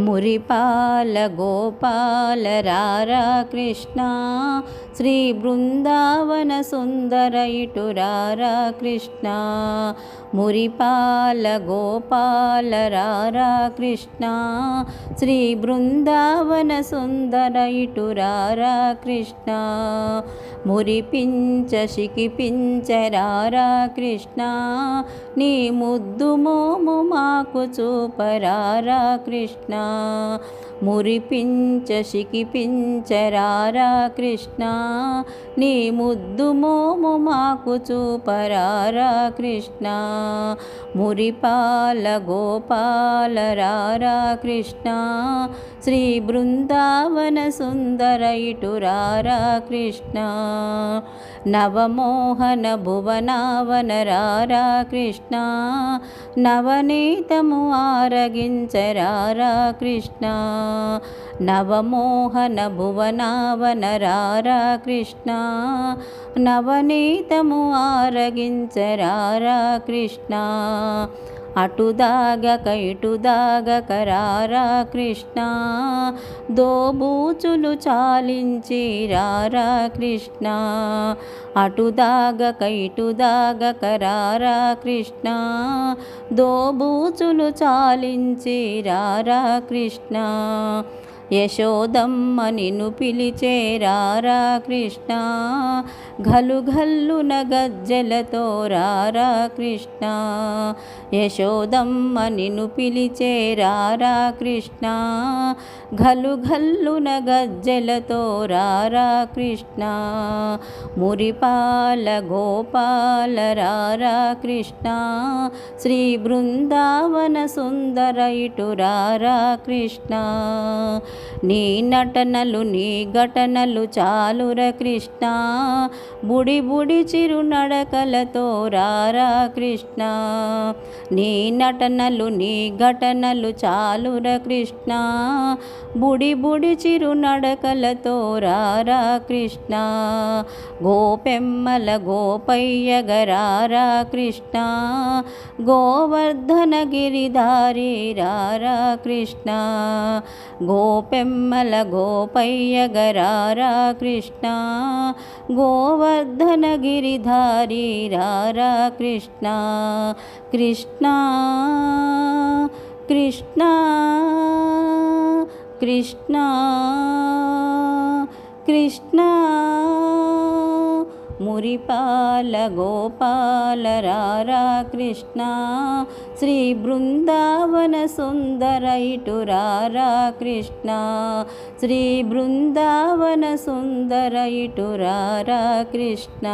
మురిపాల గోపాల రారా కృష్ణ శ్రీ బృందావన సుందర ఇటు రారా కృష్ణ మురిపాల గోపాల రారా కృష్ణ శ్రీ బృందావన సుందర ఇటు రారా కృష్ణ మురిపించ శికిపించరారా కృష్ణ నీ ముద్దు మోము మాకు చూపరారా కృష్ణ. మురిపించ శికిపించరారా కృష్ణ నీ ముద్దు మోము మాకు చూపరారా కృష్ణ మురిపాల గోపాల రారా కృష్ణ శ్రీ బృందావన సుందర ఇటు రారా కృష్ణ నవమోహన భువనావన రారా కృష్ణ నవనీతము ఆరగించరారా కృష్ణ నవమోహన భువనావనరారా కృష్ణ నవనీతము ఆరగించరారా కృష్ణ అటుదాగక ఇటుదాగక రారా కృష్ణ. దోబూచులు చాలించి రారా కృష్ణ. అటుదాగక ఇటుదాగక రారా కృష్ణ. దోబూచులు చాలించి రారా కృష్ణ. యశోదమ్మ నిన్ను పిలిచేరారా కృష్ణ? ఘలు ఘల్లున గజ్జలతో రారా కృష్ణ? యశోదమ్మ నిన్ను పిలిచేరారా కృష్ణ? ఘలు ఘల్లున గజ్జలతో రారా కృష్ణ? మురిపాల గోపాల రారా కృష్ణ? శ్రీ బృందావన సుందర ఇటు రారా కృష్ణ? నీ నటనలు నీ ఘటనలు చాలుర కృష్ణ. బుడి బుడి చిరు నడకలతో రారా కృష్ణ. నీ నటనలు నీ ఘటనలు చాలుర కృష్ణ. బుడి బుడి చిరు నడకలతో రారా కృష్ణ. గోపెమ్మల గోపయ్యగరారా కృష్ణ. గోవర్ధన గిరిధారి రారా కృష్ణ. గోప గోపెమ్మల గోపయ్యగరారా కృష్ణ గోవర్ధన గిరిధారి రారా కృష్ణ కృష్ణ కృష్ణ కృష్ణ కృష్ణ. మురిపాల గోపాల రారా కృష్ణ శ్రీ బృందావన సుందర ఇటు రారా కృష్ణ శ్రీ బృందావన సుందర ఇటు రారా కృష్ణ.